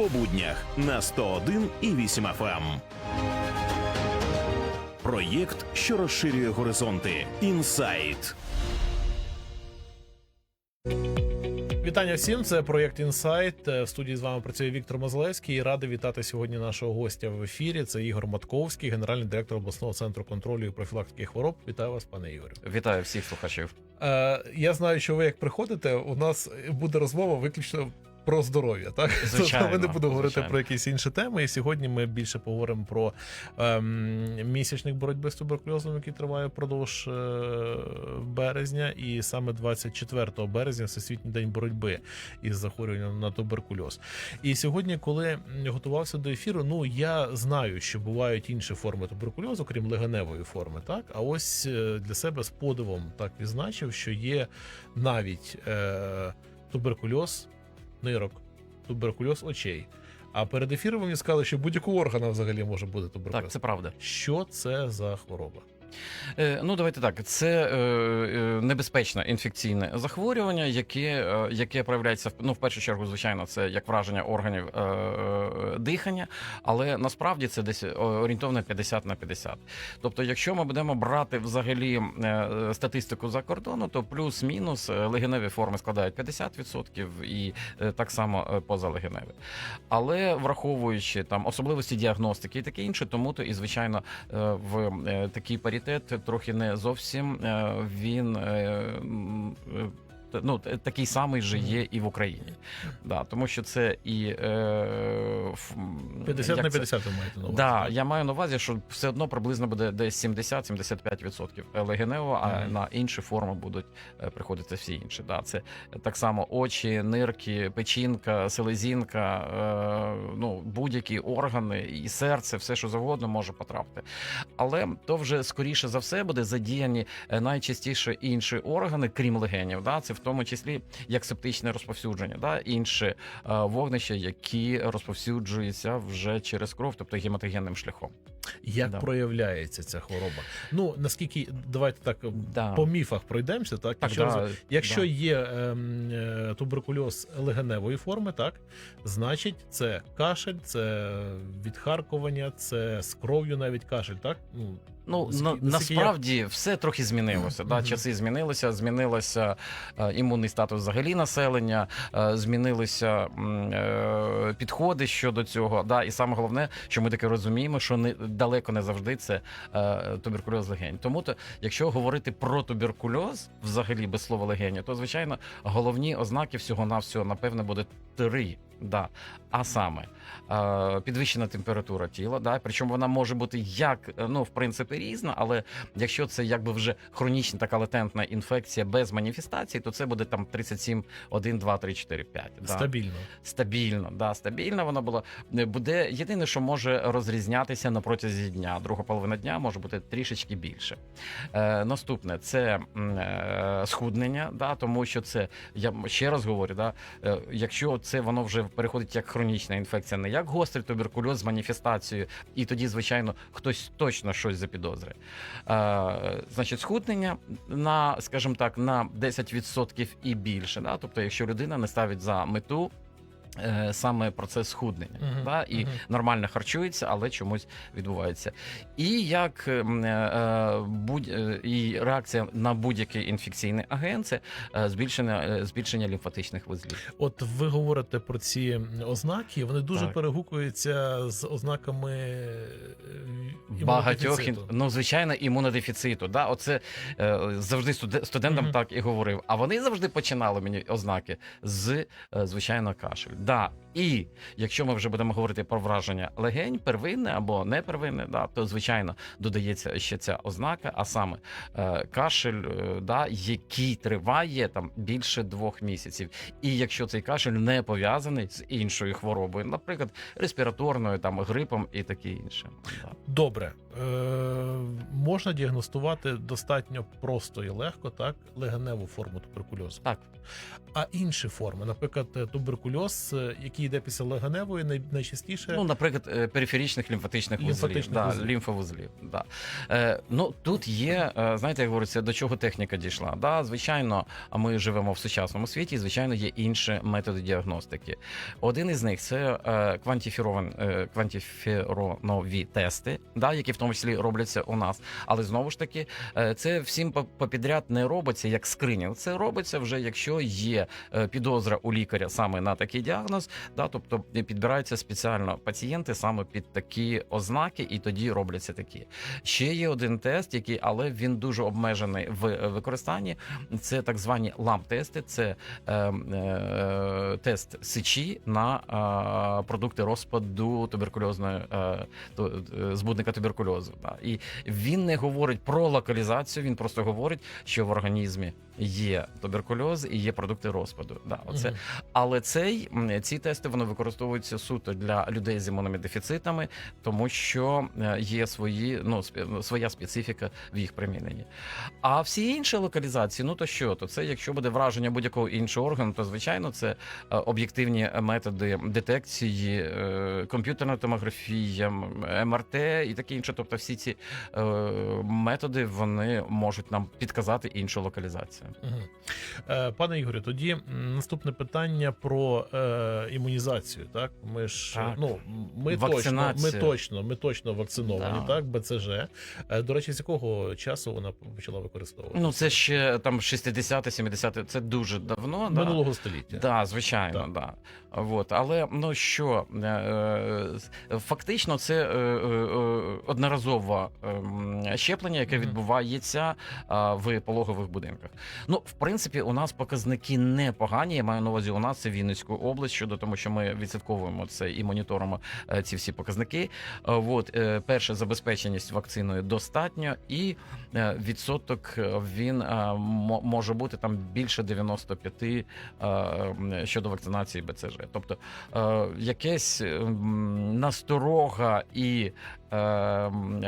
по буднях на 101 і 8 FM. Проєкт, що розширює горизонти. Інсайт. Вітання всім. Це проєкт Інсайт. В студії з вами працює Віктор Мозлевський. І радий вітати сьогодні нашого гостя в ефірі. Це Ігор Матковський, генеральний директор обласного центру контролю і профілактики хвороб. Вітаю вас, пане Ігорю. Вітаю всіх слухачів. Е, я знаю, що ви як приходите, у нас буде розмова виключно. Про здоров'я, так Звичайно, Тобто ми не будемо говорити звичайно. про якісь інші теми. І сьогодні ми більше поговоримо про ем, місячник боротьби з туберкульозом, який триває впродовж е, березня, і саме 24 березня Всесвітній день боротьби із захворюванням на туберкульоз. І сьогодні, коли готувався до ефіру, ну я знаю, що бувають інші форми туберкульозу, крім легеневої форми, так а ось е, для себе з подивом так відзначив, що є навіть е, туберкульоз нирок, туберкульоз очей. А перед ефіром мені сказали, що будь-якого органа взагалі може бути туберкульоз. Так, це правда. Що це за хвороба? Е, ну, давайте так. Це е, е, небезпечне інфекційне захворювання, яке, яке проявляється ну, в першу чергу, звичайно, це як враження органів дихання, але насправді це десь орієнтовно 50 на 50. Тобто, якщо ми будемо брати взагалі статистику за кордону, то плюс-мінус легеневі форми складають 50% і так само позалегеневі. Але враховуючи там особливості діагностики і таке інше, тому то і звичайно в е, такий паритет трохи не зовсім е, він. Ну, такий самий же є і в Україні, да, тому що це і е, ф- м, 50 на це? 50 ви маєте на увазі. Да, я маю на увазі, що все одно приблизно буде десь 70-75% легенево, а Мгм. на інші форми будуть е, приходити всі інші. Да, це так само очі, нирки, печінка, селезінка, е, ну будь-які органи і серце, все що завгодно може потрапити. Але то вже скоріше за все буде задіяні е, найчастіше інші органи, крім легенів. Да, це тому числі як септичне розповсюдження, да, інші е, вогнища, які розповсюджуються вже через кров, тобто гематогенним шляхом. Як Да. проявляється ця хвороба? Ну наскільки давайте так Да. по міфах пройдемося, так? Так, якщо да, якщо да. є ем, е, туберкульоз легеневої форми, так значить це кашель, це відхаркування, це з кров'ю навіть кашель, так? Ну Ну на, я- насправді все трохи змінилося. Да? Часи змінилися, змінилося е, імунний статус взагалі населення, е, змінилися е, підходи щодо цього. Да? І саме головне, що ми таки розуміємо, що не далеко не завжди це е, туберкульоз легень. Тому то, якщо говорити про туберкульоз, взагалі без слова легені, то звичайно головні ознаки всього навсього напевне буде три. Да. А саме е, підвищена температура тіла, да, причому вона може бути як е, ну в принципі різна, але якщо це якби вже хронічна така латентна інфекція без маніфестацій, то це буде там 37, 1, 2, 3, 4, 5. Да. стабільно. Стабільно, да, стабільно вона була. Не Буде єдине, що може розрізнятися на протязі дня. Друга половина дня може бути трішечки більше. Е, наступне це е, схуднення, да, тому що це я ще раз говорю, да, е, якщо це воно вже переходить як хронічна інфекція, не як гострий туберкульоз з маніфестацією, і тоді, звичайно, хтось точно щось запідозрить. Е, значить, схуднення на, скажімо так, на 10% і більше. Да? Тобто, якщо людина не ставить за мету. Е, Саме процес схуднення, Мгм, да, і мгм. нормально харчується, але чомусь відбувається. І як е, будь е, і реакція на будь-який інфекційний агент це е, збільшення, е, збільшення лімфатичних вузлів. От ви говорите про ці ознаки, вони дуже Так. перегукуються з ознаками е, Багатьох ну звичайно імунодефіциту. Да, оце е, завжди студе- студентам Мгм. так і говорив. А вони завжди починали мені ознаки з е, звичайно кашель. Да. І якщо ми вже будемо говорити про враження легень, первинне або не первинне, да, то звичайно додається ще ця ознака, а саме е, кашель, е, да, який триває там більше двох місяців. І якщо цей кашель не пов'язаний з іншою хворобою, наприклад, респіраторною, там грипом і таке інше. Да. Добре, е, можна діагностувати достатньо просто і легко, так, легеневу форму туберкульозу. Так. А інші форми, наприклад, туберкульоз, е, який йде після легеневої, най- найчастіше Ну, наприклад, е, периферичних лімфатичних вузлів, да, лімфовузлів. Да. Е, ну, тут є, е, знаєте, як говориться, до чого техніка дійшла. Да, звичайно, а ми живемо в сучасному світі, і, звичайно, є інші методи діагностики. Один із них це е, квантифірован, е, тести, да, які в тому числі робляться у нас. Але знову ж таки, це всім попідряд не робиться як скринінг. Це робиться вже, якщо є підозра у лікаря саме на такий діагноз, да, тобто підбираються спеціально пацієнти саме під такі ознаки, і тоді робляться такі. Ще є один тест, який, але він дуже обмежений в е, використанні. Це так звані ламп-тести. Це е, е, тест сечі на е, продукти розпаду туберкульозної е, е, збудника туберкульозу. Да. І він не говорить про локалізацію, він просто говорить, що в організмі є туберкульоз і є продукти розпаду. Да, оце Мгм. але цей ці тести вони використовуються суто для людей з імунними дефіцитами, тому що е, є свої ну своя специфіка в їх приміненні. А всі інші локалізації, ну то що, то це якщо буде враження будь-якого іншого органу, то звичайно це е, об'єктивні методи детекції, е, комп'ютерна томографія, МРТ і таке інше. Тобто, всі ці методи вони можуть нам підказати іншу локалізацію. Пане Ігорю, тоді наступне питання про е, імунізацію. Так, ми ж Так. ну ми точно, ми точно, ми точно вакциновані. Да. Так, БЦЖ. Е, До речі, з якого часу вона почала використовуватися? Ну це ще там 60 70 це дуже давно. да. минулого століття. Да, звичайно, Так. да. Вот. Але ну що, е, е, фактично, це одноразове ем, щеплення, яке відбувається в пологових будинках. Ну, в принципі, у нас показники непогані. Я маю на увазі, у нас це Вінницька область щодо тому, що ми відслідковуємо це і моніторимо е, ці всі показники. Е, Вот, е, перше, забезпеченість вакциною достатньо, і відсоток він може бути там більше 95 е, щодо вакцинації БЦЖ. Тобто якесь насторога і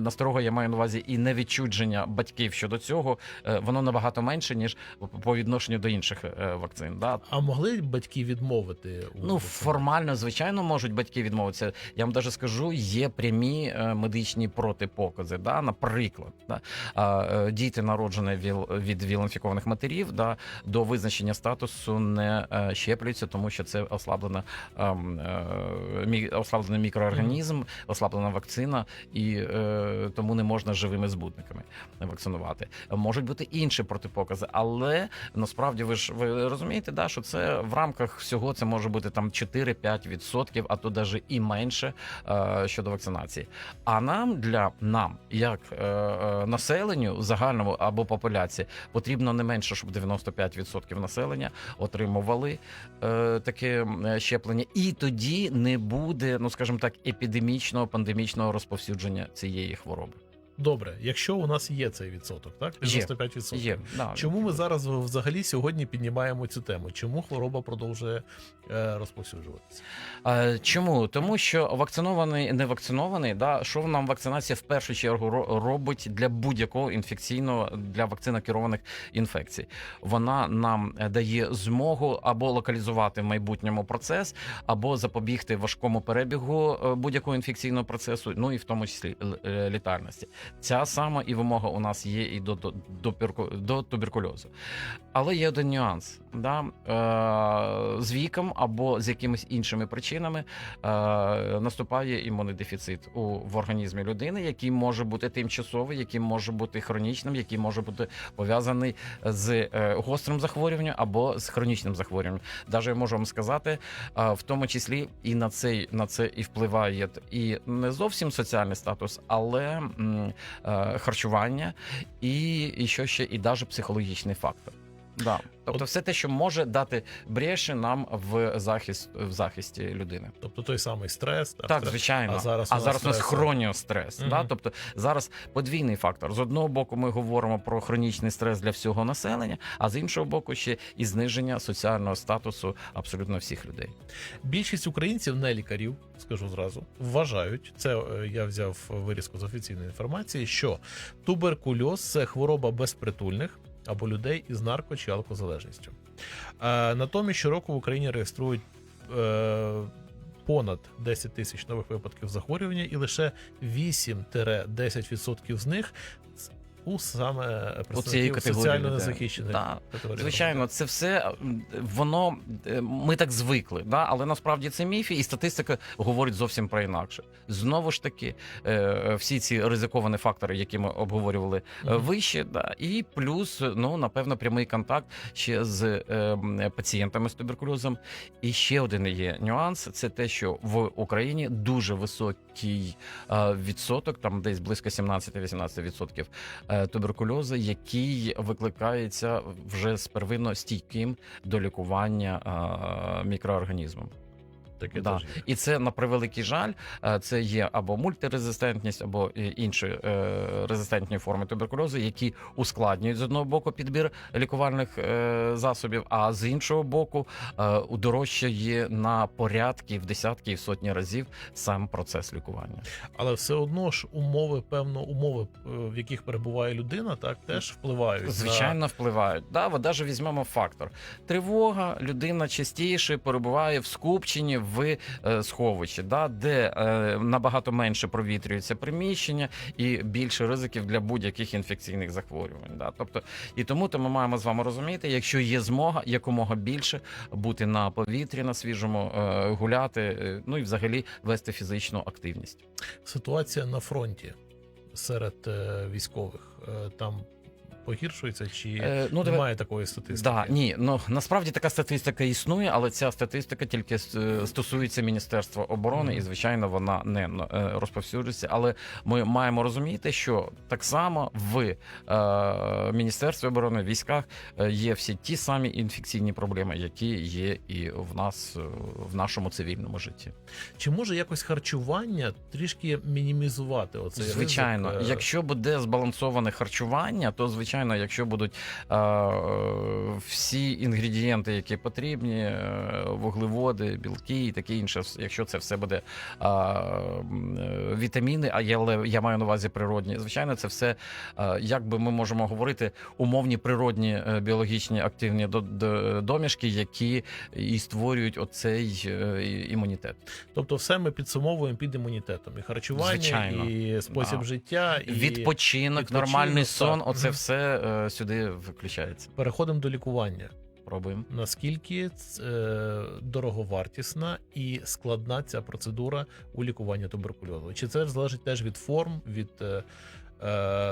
насторога, я маю на увазі, і невідчудження батьків щодо цього, воно набагато менше, ніж по відношенню до інших вакцин. Да? А могли батьки відмовити? у Ну? Формально, звичайно, можуть батьки відмовитися. Я вам даже скажу, є прямі е, медичні протипокази. Да? Наприклад, да? е, діти, народжені від віл-інфікованих матерів, да, до визначення статусу не е, щеплюються, тому що це ослаблена, ем, ослаблений мікроорганізм, ослаблена вакцина, і тому не можна живими збутниками вакцинувати. Можуть бути інші протипокази, але насправді ви ж ви розумієте, да, що це в рамках всього це може бути там 4-5%, а то навіть і менше е, щодо вакцинації. А нам для нам, як е, е, населенню загальному або популяції, потрібно не менше, щоб 95% населення отримували таке щеплення, і тоді не буде, ну скажімо так, епідемічного пандемічного розповсюдження цієї хвороби. Добре, якщо у нас є цей відсоток, так? Є. 95%. Є да. Чому ми зараз взагалі сьогодні піднімаємо цю тему? Чому хвороба продовжує е, розповсюджуватися? Е, Чому? Тому що вакцинований, не вакцинований, да, що нам вакцинація в першу чергу ро- робить для будь-якого інфекційного для вакцинокерованих інфекцій. Вона нам е, дає змогу або локалізувати в майбутньому процес, або запобігти важкому перебігу е, будь-якого інфекційного процесу, ну і в тому числі е, літальності. Ця сама і вимога у нас є і до, до, до, до туберкульозу. Але є один нюанс. Да? Е, з віком або з якимись іншими причинами е, наступає імунний дефіцит у, в організмі людини, який може бути тимчасовий, який може бути хронічним, який може бути пов'язаний з е, гострим захворюванням або з хронічним захворюванням. Даже я можу вам сказати, е, в тому числі і на цей на це і впливає і не зовсім соціальний статус, але м, харчування, і, і що ще, і навіть психологічний фактор. Да. Тобто, все те, що може дати бреші нам в захист в захисті людини. Тобто той самий стрес, так, Так, стрес. звичайно. А зараз у нас у нас стрес. хроніострес. Мгм. Да? Тобто зараз подвійний фактор. З одного боку, ми говоримо про хронічний стрес для всього населення, а з іншого боку, ще і зниження соціального статусу абсолютно всіх людей. Більшість українців, не лікарів, скажу зразу, вважають це. е, Я взяв вирізку з офіційної інформації, що туберкульоз це хвороба безпритульних або людей із нарко чи алкозалежністю. Е, натомість щороку в Україні реєструють е, понад 10 тисяч нових випадків захворювання, і лише 8-10% з них у саме цієї представників соціально незахищених Да. категорій. Звичайно, це все воно е, ми так звикли, да? але насправді це міфи, і статистика говорить зовсім про інакше. Знову ж таки, е, всі ці ризиковані фактори, які ми обговорювали е, Мгм. вище, да, і плюс, ну напевно, прямий контакт ще з е, пацієнтами з туберкульозом. І ще один є нюанс: це те, що в Україні дуже високий е, відсоток, там десь близько 17-18% е, туберкульозу, який викликається вже з первинно стійким до лікування е, мікроорганізмом. Таке Да. теж є. І це на превеликий жаль, е, це є або мультирезистентність, або е, інші е, резистентні форми туберкульозу, які ускладнюють з одного боку підбір лікувальних засобів, а з іншого боку, удорожчає на порядки в десятки і в сотні разів сам процес лікування. Але все одно ж умови, певно, умови, в яких перебуває людина, так теж впливають. на- Звичайно, впливають. Да, даже візьмемо фактор. Тривога, людина частіше перебуває в скупченні в е, сховищі, да, де е, набагато менше провітрюється приміщення і більше ризиків для будь-яких інфекційних захворювань. Да. Тобто, і тому то ми маємо з вами розуміти, якщо є змога, якомога більше бути на повітрі, на свіжому, е, гуляти, ну і взагалі вести фізичну активність. Ситуація на фронті серед військових там погіршується чи Е, ну, немає такої статистики? Да, ні, ну насправді така статистика існує, але ця статистика тільки е, стосується Міністерства оборони, Мгм. і звичайно вона не е, розповсюджується. Але ми маємо розуміти, що так само в е, Міністерстві оборони в військах е, є всі ті самі інфекційні проблеми, які є і в нас в нашому цивільному житті. Чи може якось харчування трішки мінімізувати оцей Звичайно, ризик? якщо буде збалансоване харчування, то звичайно, якщо будуть е, всі інгредієнти, які потрібні, е, вуглеводи, білки і таке інше, якщо це все буде е, е, вітаміни, а я, я маю на увазі природні, звичайно, це все, е, як би ми можемо говорити, умовні природні е, біологічні активні до- до- домішки, які і створюють оцей е, імунітет. Тобто, все ми підсумовуємо під імунітетом. І харчування, Звичайно. і спосіб Да. життя, і Відпочинок, відпочинок, нормальний сон, так. оце Мгм. Е, сюди включається. переходимо до лікування. Пробуємо. Наскільки е, дороговартісна і складна ця процедура у лікуванні туберкульозу? Чи це залежить теж від форм, від е,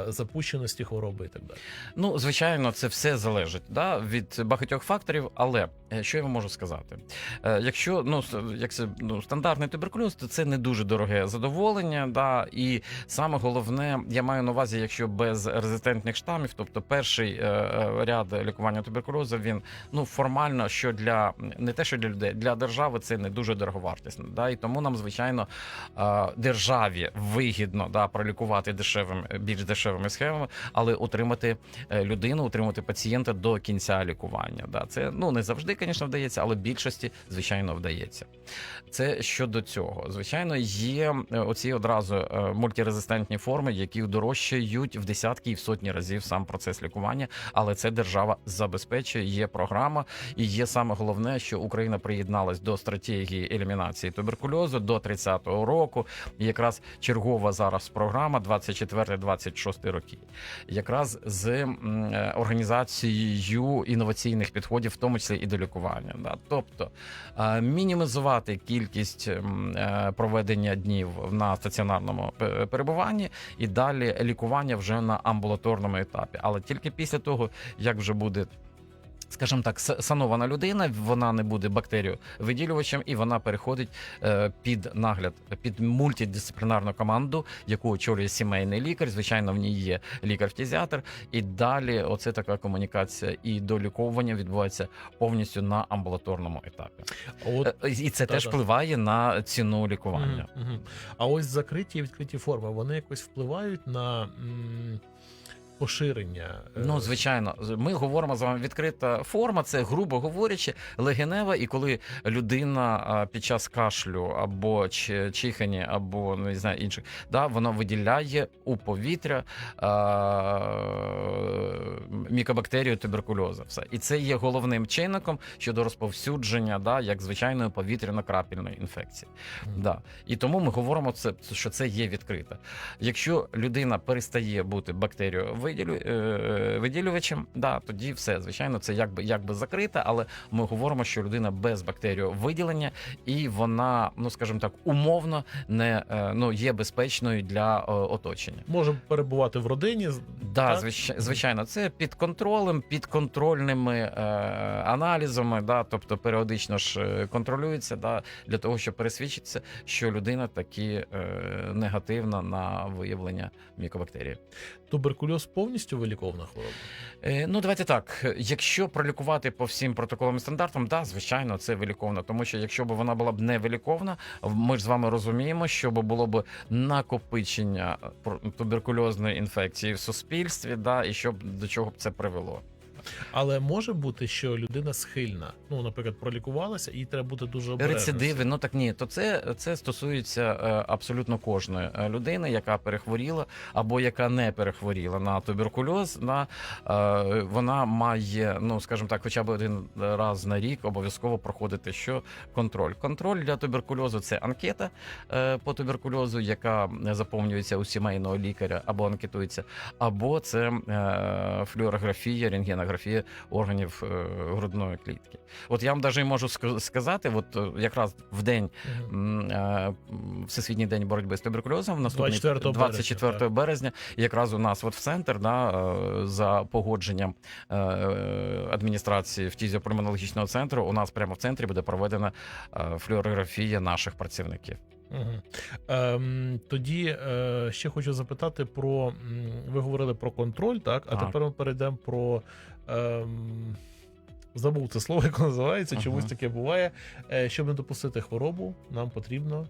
запущеності хвороби і так далі? Ну, звичайно, це все залежить да, від багатьох факторів. Але е, що я вам можу сказати? Е, Якщо ну, як це, ну, стандартний туберкульоз, то це не дуже дороге задоволення. Да, і саме головне, я маю на увазі, якщо без резистентних штамів, тобто перший е, е, ряд лікування туберкульозу, він ну формально, що для не те, що для людей, для держави це не дуже дороговартісно. Да, і тому нам, звичайно, е, державі вигідно да, пролікувати дешевим, більш дешевими схемами, але утримати е, людину, утримати пацієнта до кінця лікування. Да. Це ну не завжди, звісно, вдається, але більшості, звичайно, вдається. Це щодо цього. Звичайно, є е, оці одразу е, мультирезистентні форми, які дорожчають в десятки і в сотні разів сам процес лікування, але це держава забезпечує. Є програма, і є саме головне, що Україна приєдналась до стратегії елімінації туберкульозу до 30-го року. І якраз чергова зараз програма 24-26 роки, якраз з е, організацією інноваційних підходів, в тому числі і до лікування. Да? Тобто е, мінімізувати кількість е, проведення днів на стаціонарному перебуванні і далі лікування вже на амбулаторному етапі. Але тільки після того, як вже буде. Скажімо так, санована людина, вона не буде бактеріовиділювачем, і вона переходить е, під нагляд, під мультидисциплінарну команду, яку очолює сімейний лікар. Звичайно, в ній є лікар-фтізіатр. І далі оце така комунікація і доліковування відбувається повністю на амбулаторному етапі. От Е, І це теж Та-та. впливає на ціну лікування. Мгм, мгм. А ось закриті і відкриті форми вони якось впливають на м, поширення? е, Ну, звичайно, ми говоримо з вами відкрита форма. Це, грубо говорячи, легенева. І коли людина під час кашлю або чихання, або ну, не знаю інших, да, воно виділяє у повітря а, мікобактерію туберкульозу. Все. І це є головним чинником щодо розповсюдження, да, як звичайної повітряно-крапельної інфекції. Мгм. Да. І тому ми говоримо, це, що це є відкрите. Якщо людина перестає бути бактеріовиділювачем, да, тоді все, звичайно, це якби, якби закрите, але ми говоримо, що людина без бактеріовиділення, і вона, ну скажімо так, умовно не е, ну, є безпечною для е, оточення. Може перебувати в родині. Да, так? звич... звичайно, це під контролем, під контрольними е, аналізами, да, тобто періодично ж е, контролюється, да, для того, щоб пересвідчитися, що людина таки е, негативна на виявлення мікобактерії. Туберкульоз повністю виліковна хвороба. Е, ну, давайте так. Якщо пролікувати по всім протоколам і стандартам, да, звичайно, це виліковна. Тому що якщо б вона була б не виліковна, ми ж з вами розуміємо, що було б накопичення е, туберкульозної інфекції в суспільстві, да, і що б до чого б це привело. Але може бути, що людина схильна. Ну, наприклад, пролікувалася, і треба бути дуже обережним. Рецидиви, ну так ні, то це, це стосується е, абсолютно кожної е, людини, яка перехворіла або яка не перехворіла на туберкульоз. На, е, вона має, ну скажімо так, хоча б один раз на рік обов'язково проходити що контроль. Контроль для туберкульозу це анкета по туберкульозу, яка заповнюється у сімейного лікаря або анкетується, або це флюорографія, рентгенографія органів е, грудної клітки. От я вам навіть можу сказати, от е, якраз в день е, Всесвітній день боротьби з туберкульозом, в наступний 24 березня, 24 так. березня, якраз у нас от в центр да, за погодженням адміністрації фтізіопульмонологічного центру, у нас прямо в центрі буде проведена флюорографія наших працівників. Мгм. Ем, тоді е, ще хочу запитати про. Ви говорили про контроль, так? А Так. тепер ми перейдемо про. Ем, забув це слово, як називається, Ага. чомусь таке буває. Е, щоб не допустити хворобу, нам потрібно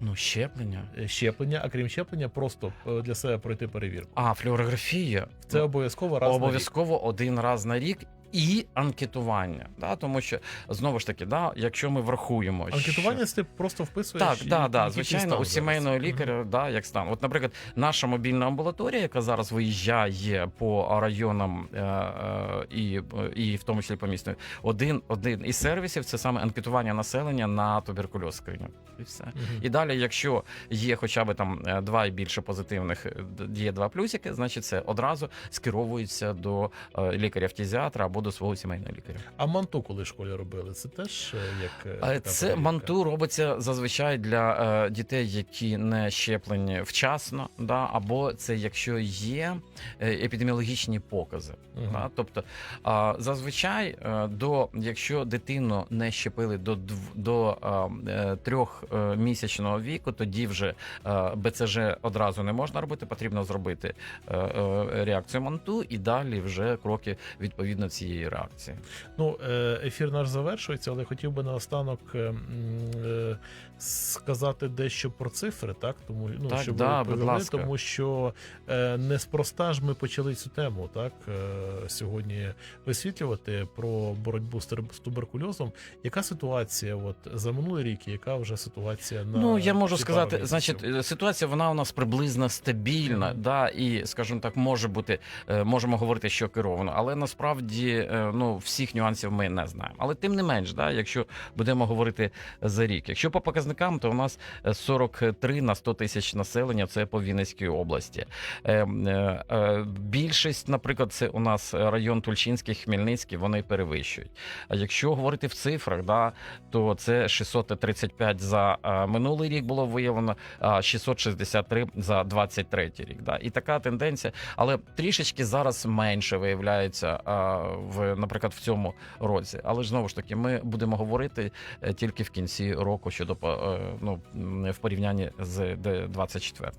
Ну, щеплення. е, щеплення, а крім щеплення, просто е, для себе пройти перевірку. А, флюорографія. Це обов'язково раз на рік. обов'язково один раз на рік. І анкетування, да, тому що знову ж таки, да, якщо ми врахуємо що- Анкетування ти просто вписуєш. Так, і- да, да, звичайно, у сімейного лікаря, да, як стан. От, наприклад, наша мобільна амбулаторія, яка зараз виїжджає по районам е, е, і, і в тому числі по місту, один, один із сервісів це саме анкетування населення на туберкульоз скриню. І все. Мгм. І далі, якщо є хоча б там е, два і більше позитивних, є два плюсики, значить це одразу скеровується до лікаря-фтізіатра або до свого сімейного лікаря. А манту, коли в школі робили, це теж е, як. е, А Це перевірка? манту робиться зазвичай для е, дітей, які не щеплені вчасно, да, або це якщо є епідеміологічні покази. Мгм. Да, тобто зазвичай до якщо дитину не щепили до до е, е, трьох е, місячного віку, тоді вже БЦЖ одразу не можна робити. Потрібно зробити реакцію манту і далі вже кроки відповідно цієї реакції. Ну, е, ефір наш завершується, але хотів би наостанок е, е, сказати дещо про цифри, так? Тому ну, Так, щоб да, будь ласка. тому що неспроста ж ми почали цю тему, так сьогодні висвітлювати про боротьбу з туберкульозом. Яка ситуація от за минулий рік? Яка вже ситуація на Ну я можу сказати, значить, ситуація вона у нас приблизно стабільна, Мгм. да, і скажімо так, може бути, можемо говорити, що керовано, але насправді е, ну всіх нюансів ми не знаємо. Але тим не менш, да, якщо будемо говорити за рік, якщо по показникам, то у нас е, 43 на 100 тисяч населення це по Вінницькій області. Е, е, е, Більшість, наприклад, це у нас район Тульчинський, Хмельницький, вони перевищують. А якщо говорити в цифрах, да, то це 635 за е, минулий рік було виявлено, а 663 за 23 рік. Да. І така тенденція, але трішечки зараз менше виявляється е, в, наприклад, в цьому році. Але знову ж таки, ми будемо говорити е, тільки в кінці року щодо е, ну, в порівнянні з 24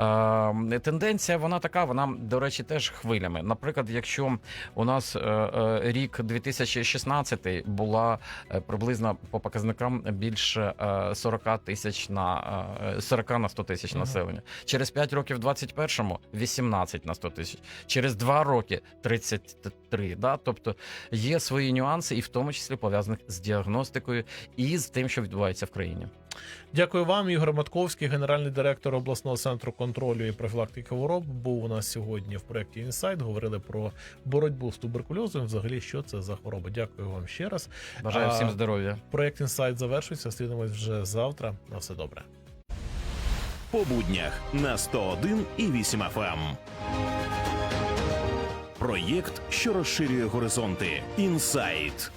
Е, Тенденція вона така, вона, до речі, теж хвилями. Наприклад, якщо у нас е, е, рік 2016 була е, приблизно по показникам більше е, 40 тисяч на е, 40 на 100 тисяч населення. Через 5 років в 21-му 18 на 100 тисяч. Через 2 роки 33. Да? Тобто є свої нюанси, і в тому числі пов'язаних з діагностикою і з тим, що відбувається в країні. Дякую вам, Ігор Матковський, генеральний директор обласного центру контролю і профілактики хвороб. Був у нас сьогодні в проєкті Інсайт. Говорили про боротьбу з туберкульозом. Взагалі, що це за хвороба. Дякую вам ще раз. Бажаю всім здоров'я. Проєкт Інсайт завершується. Слідимось вже завтра. На все добре. По буднях на 101 і 8 FM. Проєкт, що розширює горизонти. Інсайт.